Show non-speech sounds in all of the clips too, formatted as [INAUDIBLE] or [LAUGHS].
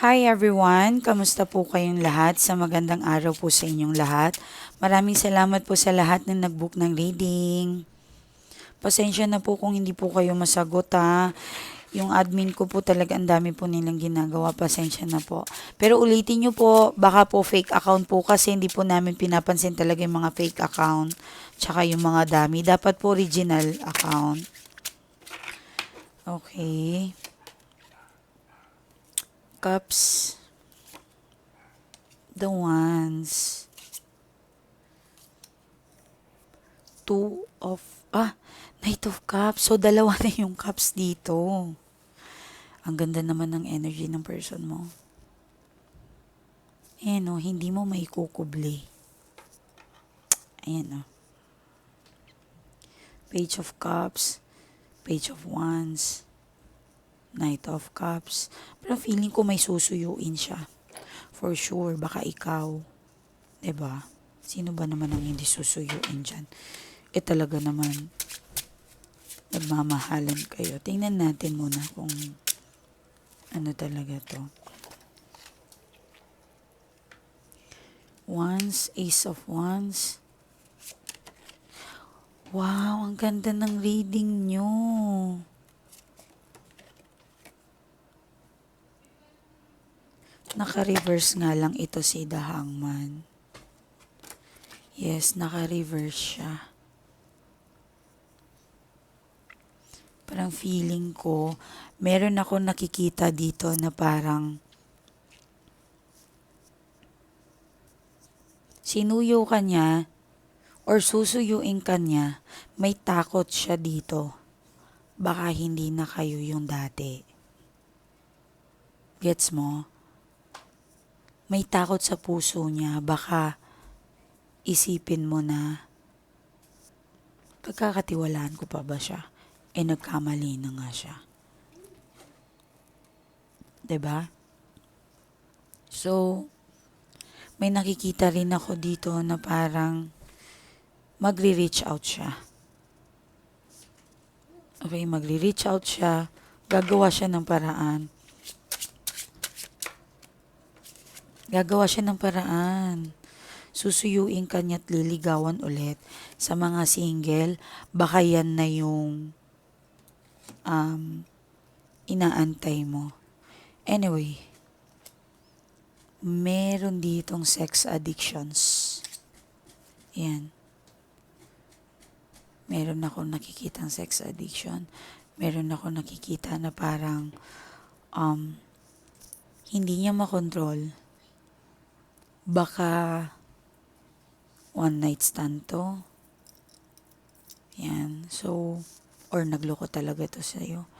Hi everyone! Kamusta po kayong lahat? Sa magandang araw po sa inyong lahat. Maraming salamat po sa lahat na nag-book ng reading. Pasensya na po kung hindi po kayo masagot ha. Yung admin ko po talaga ang dami po nilang ginagawa. Pasensya na po. Pero ulitin nyo po, baka po fake account po kasi hindi po namin pinapansin talaga yung mga fake account. Tsaka yung mga dami. Dapat po original account. Okay. Cups. The ones. Two of, ah, Knight of Cups. So, dalawa na yung cups dito. Ang ganda naman ng energy ng person mo. Ayan o, hindi mo maikukubli. Ayan o. Page of Cups. Page of Wands. Knight of Cups. Pero feeling ko may susuyuin siya. For sure, baka ikaw. ba? Sino ba naman ang hindi susuyuin dyan? Eh talaga naman, nagmamahalan kayo. Tingnan natin muna kung ano talaga to. Wands, Ace of Wands. Wow, ang ganda ng reading nyo. Naka-reverse nga lang ito si The Hangman. Yes, naka-reverse siya. Parang feeling ko, meron ako nakikita dito na parang sinuyo ka niya or susuyuin ka niya, may takot siya dito. Baka hindi na kayo yung dati. Gets mo? May takot sa puso niya. Baka isipin mo na pagkakatiwalaan ko pa ba siya? Eh nagkamali na nga siya. ba? So, may nakikita rin ako dito na parang magre-reach out siya. Okay, magre-reach out siya. Gagawa siya ng paraan. Gagawa siya ng paraan. Susuyuin ka niya at liligawan ulit. Sa mga single, baka yan na yung um, inaantay mo. Anyway, meron ditong sex addictions. Yan. Meron ako nakikitang sex addiction. Meron ako nakikita na parang um, hindi niya makontrol. Baka one night stand to. Yan. So, or nagloko talaga to sa'yo.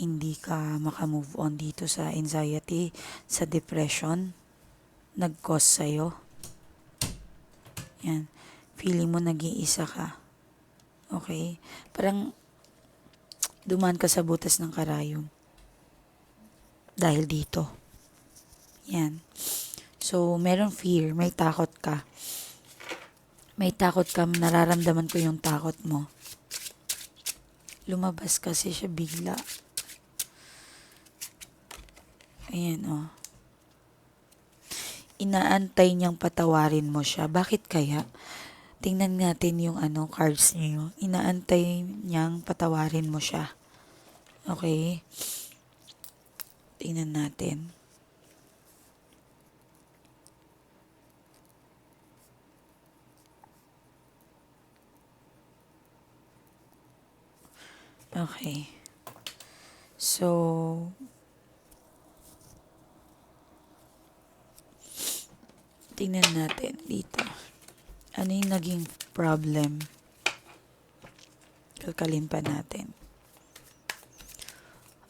Hindi ka makamove on dito sa anxiety, sa depression. Nag-cause sa'yo. Yan. Feeling mo nag-iisa ka. Okay? Parang duman ka sa butas ng karayom. Dahil dito. Yan. So, meron fear, may takot ka. May takot ka, nararamdaman ko yung takot mo. Lumabas kasi siya bigla. Ayan, oh. Inaantay niyang patawarin mo siya. Bakit kaya? Tingnan natin yung ano, cards niyo. Inaantay niyang patawarin mo siya. Okay? Tingnan natin. Okay. So, tingnan natin dito. Ano yung naging problem? Kalkalin pa natin.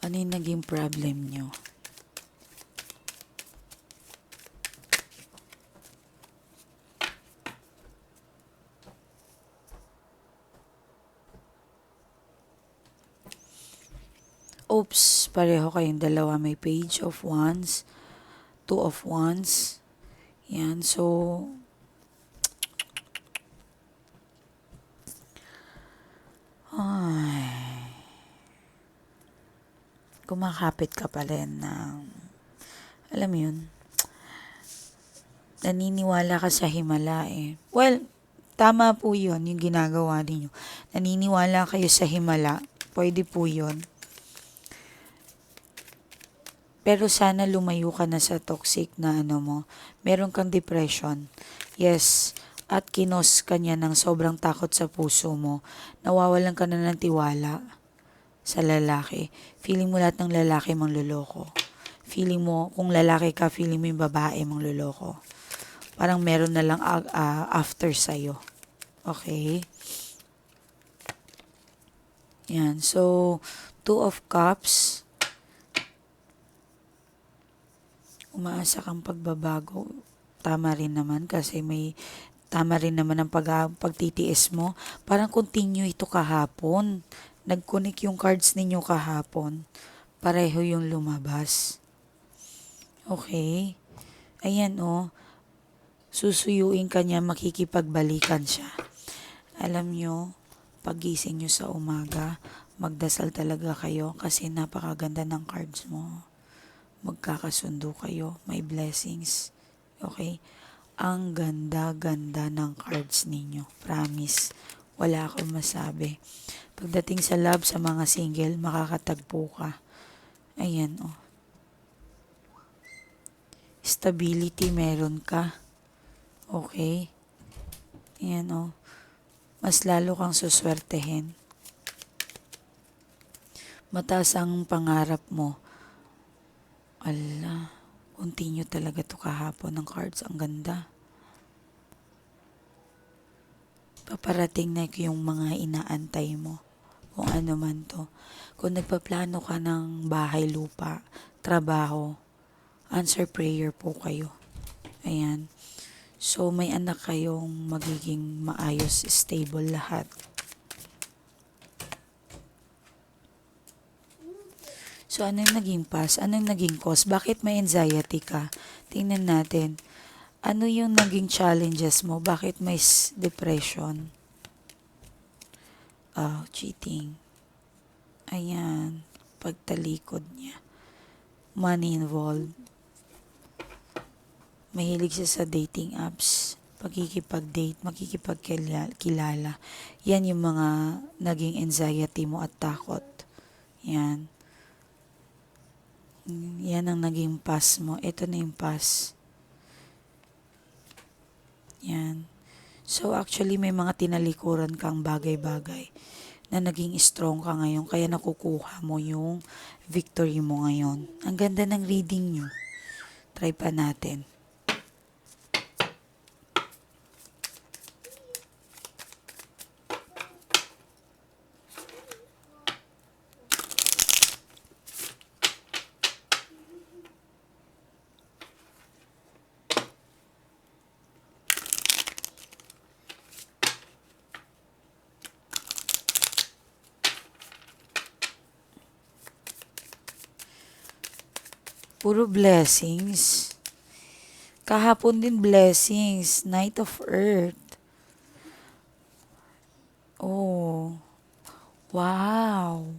Ano yung naging problem nyo? Oops, pareho kayong dalawa. May page of wands, two of wands. Yan, so, ay, kumakapit ka pa rin ng, alam mo yun, naniniwala ka sa himala eh. Well, tama po yun, yung ginagawa ninyo. Naniniwala kayo sa himala, pwede po yun. Pero sana lumayo ka na sa toxic na ano mo. Meron kang depression. Yes, at kinos ka niya ng sobrang takot sa puso mo. Nawawalan ka na ng tiwala sa lalaki. Feeling mo lahat ng lalaki mang loloko. Feeling mo, kung lalaki ka, feeling mo yung babae mang loloko. Parang meron na lang ah, ah, after sa'yo. Okay? Yan. So, two of cups. Umaasa kang pagbabago. Tama rin naman kasi may tama rin naman ang pag, pagtitiis mo. Parang continue ito kahapon. Nag-connect yung cards ninyo kahapon. Pareho yung lumabas. Okay? Ayan oh. Susuyuin ka niya, makikipagbalikan siya. Alam nyo, pagising nyo sa umaga, magdasal talaga kayo kasi napakaganda ng cards mo. Magkakasundo kayo, may blessings. Okay? Ang ganda-ganda ng cards ninyo. Promise. Wala akong masabi. Pagdating sa love sa mga single, makakatagpo ka. Ayan, oh. Stability meron ka. Okay? Ayan, oh. Mas lalo kang suswertehin. Mataas ang pangarap mo. Ala, continue talaga to kahapon ng cards. Ang ganda. Paparating na yung mga inaantay mo. Kung ano man to. Kung nagpaplano ka ng bahay, lupa, trabaho, answer prayer po kayo. Ayan. So, may anak kayong magiging maayos, stable lahat. So, ano yung naging pas? Ano yung naging cause? Bakit may anxiety ka? Tingnan natin. Ano yung naging challenges mo? Bakit may depression? Ah, cheating. Ayan. Pagtalikod niya. Money involved. Mahilig siya sa dating apps. Pagkikipag-date, makikipagkilala. Yan yung mga naging anxiety mo at takot. Yan. Yan ang naging pass mo. Ito na yung pass. Yan. So actually may mga tinalikuran kang bagay-bagay na naging strong ka ngayon kaya nakukuha mo yung victory mo ngayon. Ang ganda ng reading nyo. Try pa natin. Puro blessings. Kahapon din blessings. Night of Earth. Oh. Wow.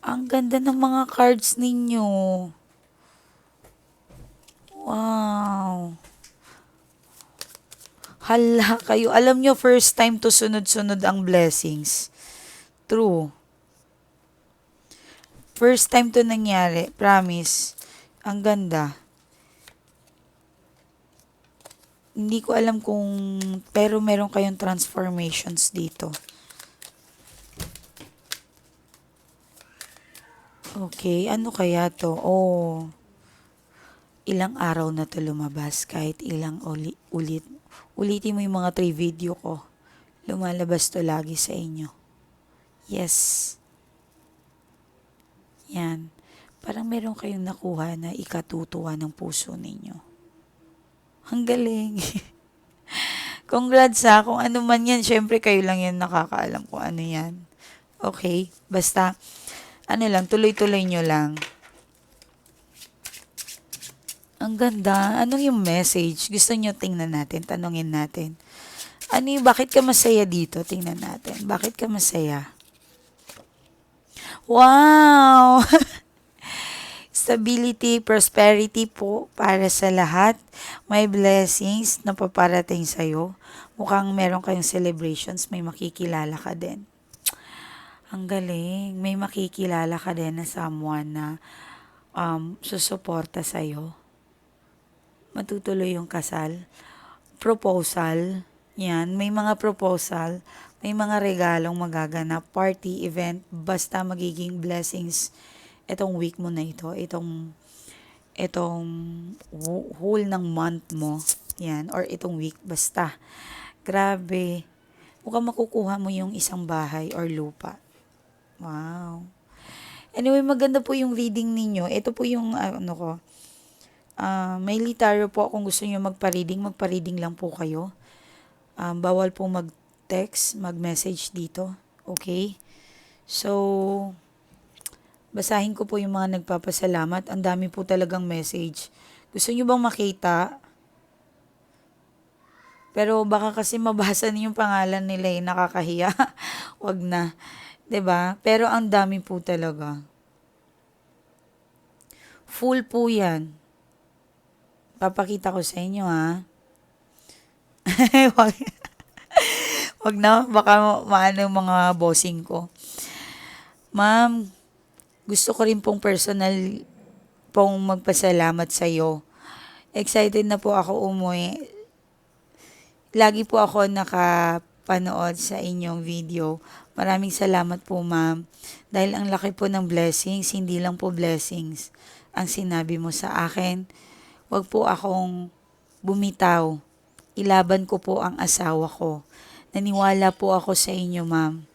Ang ganda ng mga cards ninyo. Wow. Hala kayo. Alam nyo, first time to sunod-sunod ang blessings. True. First time to nangyari. Promise. Ang ganda. Hindi ko alam kung, pero meron kayong transformations dito. Okay, ano kaya to? Oh, ilang araw na to lumabas kahit ilang uli, ulit. Ulitin mo yung mga three video ko. Lumalabas to lagi sa inyo. Yes. Yan. Parang meron kayong nakuha na ikatutuwa ng puso ninyo. Ang galing. [LAUGHS] Congrats ha. Kung ano man yan, syempre kayo lang yan nakakaalam kung ano yan. Okay? Basta, ano lang, tuloy-tuloy nyo lang. Ang ganda. Anong yung message? Gusto nyo tingnan natin, tanungin natin. Ano yung, bakit ka masaya dito? Tingnan natin. Bakit ka masaya? Wow! [LAUGHS] stability, prosperity po para sa lahat. May blessings na paparating sa'yo. Mukhang meron kayong celebrations, may makikilala ka din. Ang galing. May makikilala ka din na someone na um, susuporta sa'yo. Matutuloy yung kasal. Proposal. Yan. May mga proposal. May mga regalong magaganap. Party, event. Basta magiging blessings itong week mo na ito. Itong itong wh- whole ng month mo. Yan. Or itong week. Basta. Grabe. Mukhang makukuha mo yung isang bahay or lupa. Wow. Anyway, maganda po yung reading ninyo. Ito po yung ah, ano ko. Ah, may litaryo po kung gusto niyo magpa-reading, magpa-reading lang po kayo. Um, bawal po mag-text, mag-message dito. Okay? So, basahin ko po yung mga nagpapasalamat. Ang dami po talagang message. Gusto niyo bang makita? Pero baka kasi mabasa niyo yung pangalan nila eh, nakakahiya. [LAUGHS] Wag na. 'Di ba? Pero ang dami po talaga. Full po 'yan. Papakita ko sa inyo ha. [LAUGHS] Wag, wag na, baka maano mga bossing ko. Ma'am, gusto ko rin pong personal pong magpasalamat sa iyo. Excited na po ako umuwi. Lagi po ako nakapanood sa inyong video. Maraming salamat po, ma'am. Dahil ang laki po ng blessings, hindi lang po blessings ang sinabi mo sa akin. Huwag po akong bumitaw. Ilaban ko po ang asawa ko. Naniwala po ako sa inyo, ma'am.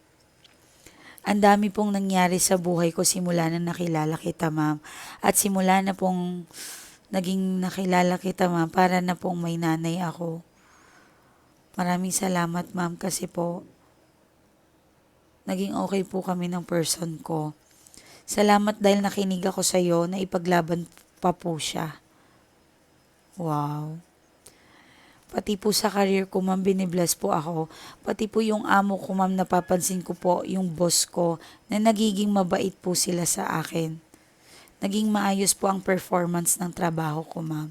Ang dami pong nangyari sa buhay ko simula na nakilala kita, ma'am. At simula na pong naging nakilala kita, ma'am, para na pong may nanay ako. Maraming salamat, ma'am, kasi po naging okay po kami ng person ko. Salamat dahil nakinig ako sa iyo na ipaglaban pa po siya. Wow. Pati po sa career ko, ma'am, binibless po ako. Pati po yung amo ko, ma'am, napapansin ko po yung boss ko na nagiging mabait po sila sa akin. Naging maayos po ang performance ng trabaho ko, ma'am.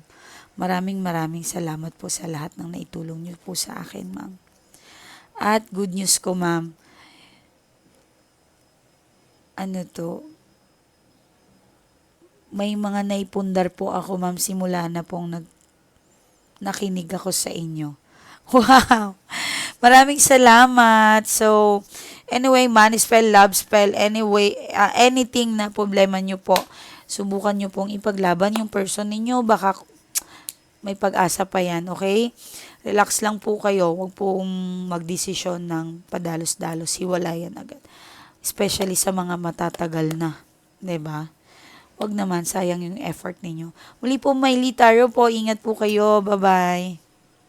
Maraming maraming salamat po sa lahat ng naitulong niyo po sa akin, ma'am. At good news ko, ma'am. Ano to? May mga naipundar po ako, ma'am, simula na pong nag nakinig ako sa inyo. [LAUGHS] Wow! Maraming salamat. So, anyway, money spell, love spell, anyway, uh, anything na problema nyo po, subukan nyo pong ipaglaban yung person ninyo. Baka may pag-asa pa yan, okay? Relax lang po kayo. Huwag pong magdesisyon ng padalos-dalos. Hiwalayan agad. Especially sa mga matatagal na. ba? Huwag naman, sayang yung effort ninyo. Muli po, may litaryo po. Ingat po kayo. Bye-bye.